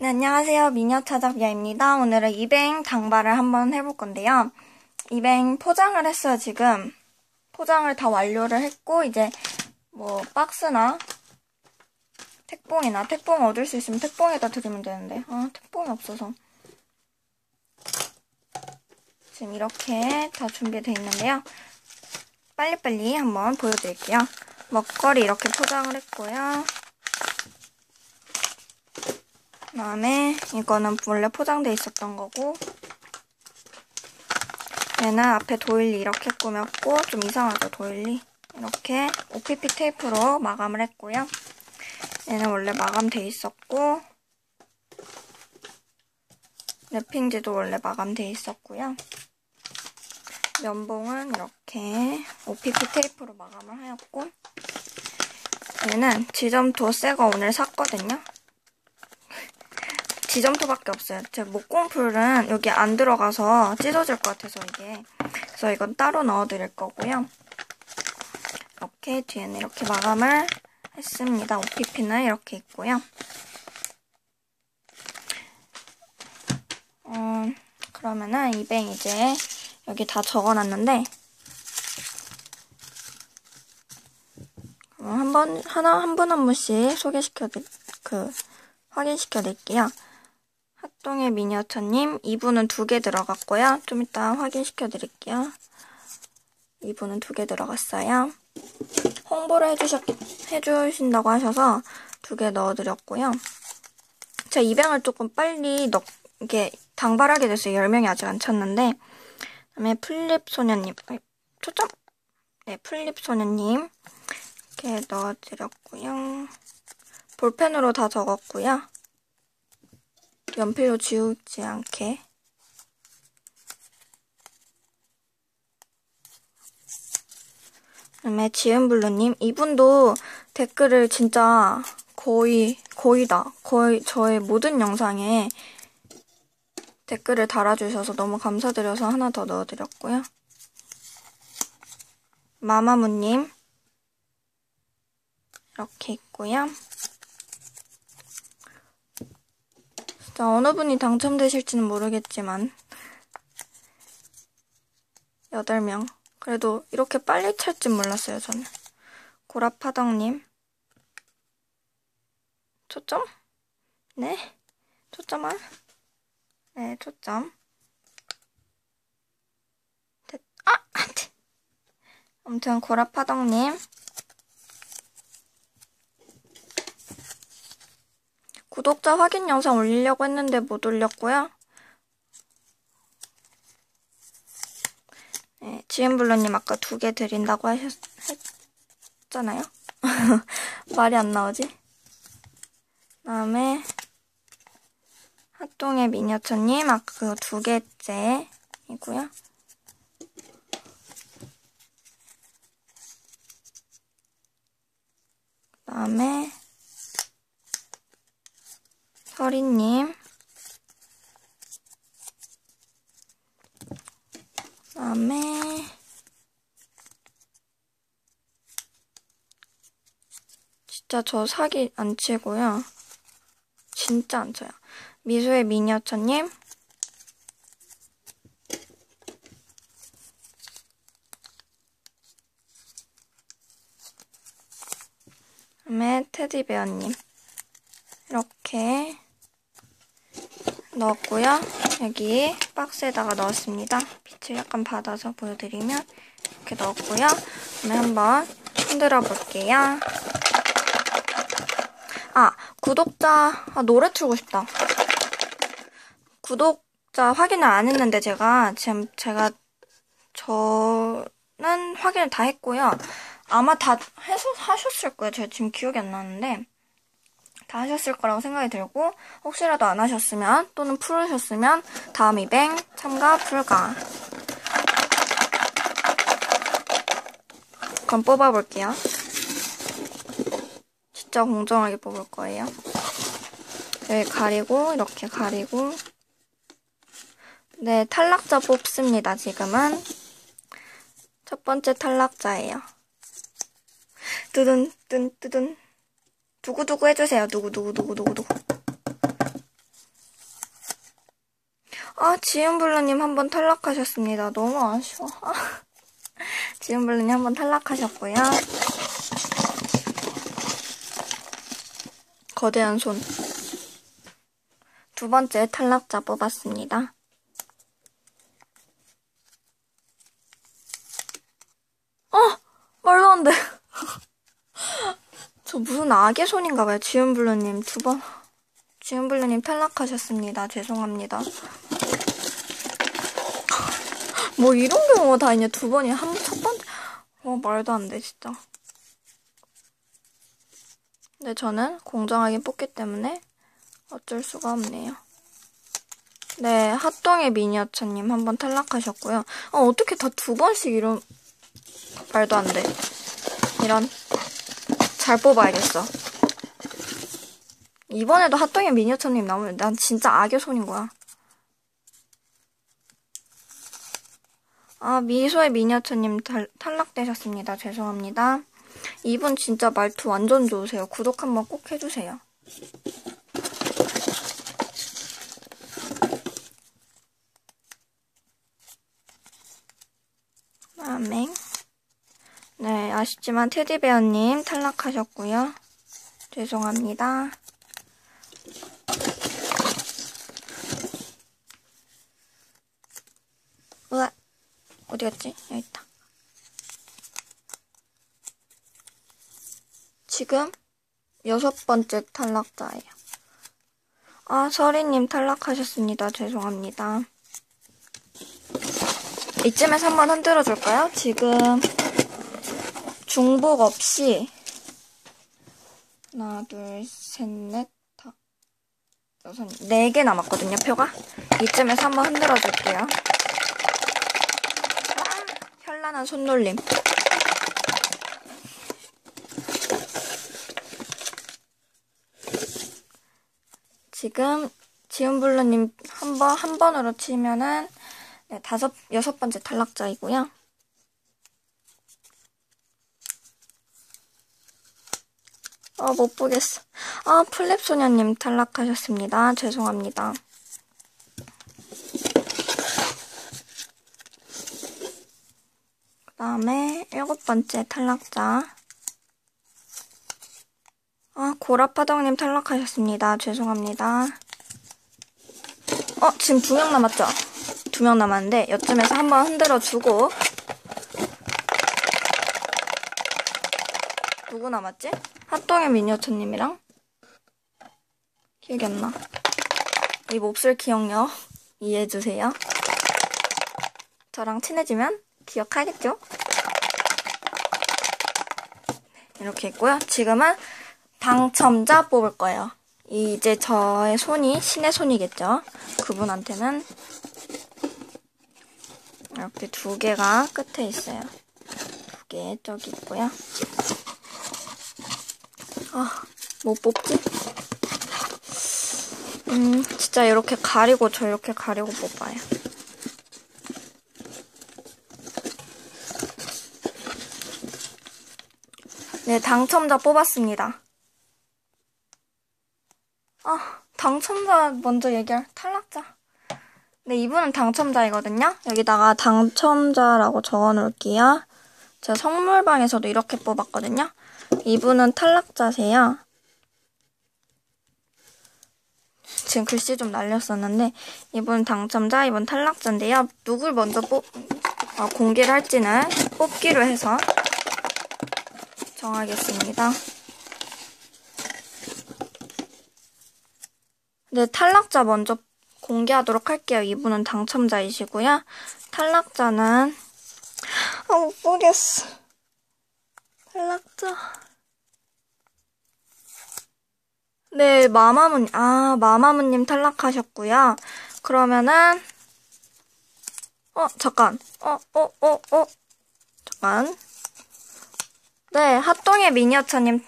네, 안녕하세요. 미녀차작야입니다. 오늘은 이뱅 당발을 한번 해볼 건데요. 이뱅 포장을 했어요, 지금. 포장을 다 완료를 했고, 이제 뭐 박스나 택봉이나 택봉 얻을 수 있으면 택봉에다 드리면 되는데, 아, 택봉이 없어서. 지금 이렇게 다 준비되어 있는데요. 빨리빨리 한번 보여드릴게요. 먹거리 이렇게 포장을 했고요. 그 다음에 이거는 원래 포장돼 있었던 거고 얘는 앞에 도일리 이렇게 꾸몄고 좀 이상하죠 도일리? 이렇게 OPP 테이프로 마감을 했고요. 얘는 원래 마감돼 있었고 랩핑지도 원래 마감돼 있었고요. 면봉은 이렇게 OPP 테이프로 마감을 하였고 얘는 지점토 새거 오늘 샀거든요 지점토밖에 없어요. 제 목공풀은 여기 안 들어가서 찢어질 것 같아서 이게. 그래서 이건 따로 넣어드릴 거고요. 이렇게 뒤에는 이렇게 마감을 했습니다. OPP는 이렇게 있고요. 어, 그러면은 이뱅 이제 여기 다 적어놨는데 한번 하나 한 분 한 분씩 소개시켜 드릴 그 확인시켜 드릴게요. 학동의 미니어처님, 이분은 두 개 들어갔고요. 좀 이따 확인시켜 드릴게요. 이분은 두 개 들어갔어요. 홍보를 해주셨, 해주신다고 하셔서 두 개 넣어드렸고요. 제가 입양을 조금 빨리 넣, 이게 당발하게 됐어요. 10명이 아직 안 찼는데. 그 다음에 플립 소녀님, 초점? 네, 플립 소녀님. 이렇게 넣어드렸고요. 볼펜으로 다 적었고요. 연필로 지우지 않게 그다음에 지은블루님 이분도 댓글을 진짜 거의 거의 다 거의 저의 모든 영상에 댓글을 달아주셔서 너무 감사드려서 하나 더 넣어드렸고요. 마마무님 이렇게 있고요. 자, 어느 분이 당첨되실지는 모르겠지만 8명. 그래도 이렇게 빨리 찰진 몰랐어요, 저는. 고라파덕님. 초점? 네. 초점아? 네, 초점. 됐, 아! 아무튼 고라파덕님. 구독자 확인 영상 올리려고 했는데 못 올렸고요. 네, 지은블루님 아까 두 개 드린다고 하셨, 했잖아요? 말이 안 나오지? 그 다음에 핫동의 미니어처님 아까 그두 개째이고요. 그 다음에 서리님. 그 다음에 진짜 저 사기 안 치고요. 진짜 안 쳐요. 미소의 미니어처님. 그 다음에 테디베어님. 이렇게 넣었고요. 여기 박스에다가 넣었습니다. 빛을 약간 받아서 보여드리면 이렇게 넣었고요. 그러면 한번 흔들어 볼게요. 아, 구독자, 아, 노래 틀고 싶다. 구독자 확인을 안 했는데 제가 지금 제가 저는 확인을 다 했고요. 아마 다 해서 하셨을 거예요. 제가 지금 기억이 안 나는데 다 하셨을 거라고 생각이 들고 혹시라도 안 하셨으면 또는 풀으셨으면 다음 이뱅 참가 불가 그럼 뽑아볼게요. 진짜 공정하게 뽑을 거예요. 여기 가리고 이렇게 가리고 네 탈락자 뽑습니다. 지금은 첫 번째 탈락자예요. 뚜둔 뚜둔 뚜둔 두구두구 해주세요. 두구두구두구두구두구. 아, 지은블루님 한 번 탈락하셨습니다. 너무 아쉬워. 아, 지은블루님 한 번 탈락하셨고요. 거대한 손. 두 번째 탈락자 뽑았습니다. 어! 말도 안 돼. 저 무슨 악의 손인가봐요. 지은블루님 두 번. 지은블루님 탈락하셨습니다. 죄송합니다. 뭐 이런 경우가 다 있냐. 두 번이 한, 첫 번째. 어, 말도 안 돼, 진짜. 근데 저는 공정하게 뽑기 때문에 어쩔 수가 없네요. 네, 핫동의 미니어처님 한 번 탈락하셨고요. 어, 어떻게 다 두 번씩 이런, 말도 안 돼. 이런. 잘 뽑아야겠어. 이번에도 핫동의 미니어처님 나오면 난 진짜 악의 손인 거야. 아, 미소의 미니어처님 탈, 탈락되셨습니다. 죄송합니다. 이분 진짜 말투 완전 좋으세요. 구독 한번 꼭 해주세요. 다음에 네, 아쉽지만 테디베어님 탈락하셨고요. 죄송합니다. 우와, 어디 갔지? 여기 있다. 지금 여섯 번째 탈락자예요. 아, 서리님 탈락하셨습니다. 죄송합니다. 이쯤에서 한번 흔들어 줄까요? 지금 중복 없이 하나, 둘, 셋, 넷, 다, 여섯, 네 개 남았거든요, 표가. 이쯤에서 한번 흔들어 줄게요. 현란한 손놀림. 지금 지은블루님 한 번, 한 번으로 치면은 네, 다섯, 여섯 번째 탈락자이고요. 어, 못 보겠어. 아, 플랩소녀님 탈락하셨습니다. 죄송합니다. 그 다음에 일곱 번째 탈락자. 아, 고라파덕님 탈락하셨습니다. 죄송합니다. 어, 지금 두 명 남았죠? 두 명 남았는데, 여쯤에서 한번 흔들어주고. 누구 남았지? 핫동의 미니어처님이랑? 기억이 안 나. 이 몹쓸 기억력 이해해주세요. 저랑 친해지면 기억하겠죠? 이렇게 있고요. 지금은 당첨자 뽑을 거예요. 이제 저의 손이 신의 손이겠죠. 그분한테는 이렇게 두 개가 끝에 있어요. 두 개 저기 있고요. 아, 못뭐 뽑지? 음, 진짜 이렇게 가리고 저 이렇게 가리고 뽑아요. 네, 당첨자 뽑았습니다. 아, 당첨자 먼저 얘기할 탈락자. 네, 이분은 당첨자이거든요. 여기다가 당첨자라고 적어 놓을게요. 제가 선물방에서도 이렇게 뽑았거든요. 이분은 탈락자세요. 지금 글씨 좀 날렸었는데 이분 당첨자, 이분 탈락자인데요. 누굴 먼저 뽑 어, 공개를 할지는 뽑기로 해서 정하겠습니다. 네, 탈락자 먼저 공개하도록 할게요. 이분은 당첨자이시고요. 탈락자는 아, 못 보겠어. 탈락자. 네, 마마문, 아, 마마무님 탈락하셨고요. 그러면은, 어, 잠깐. 어, 어, 어, 어. 잠깐. 네, 핫동의 미니어처님,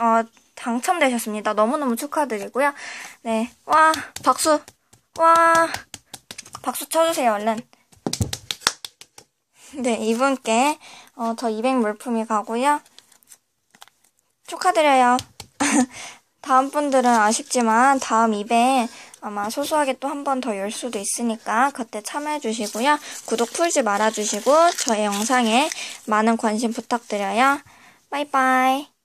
어, 당첨되셨습니다. 너무너무 축하드리고요. 네, 와, 박수. 와, 박수 쳐주세요, 얼른. 네, 이분께, 어, 저 200 물품이 가고요. 축하드려요. 다음 분들은 아쉽지만 다음 이벤 아마 소소하게 또 한 번 더 열 수도 있으니까 그때 참여해 주시고요. 구독 풀지 말아 주시고 저의 영상에 많은 관심 부탁드려요. 바이바이.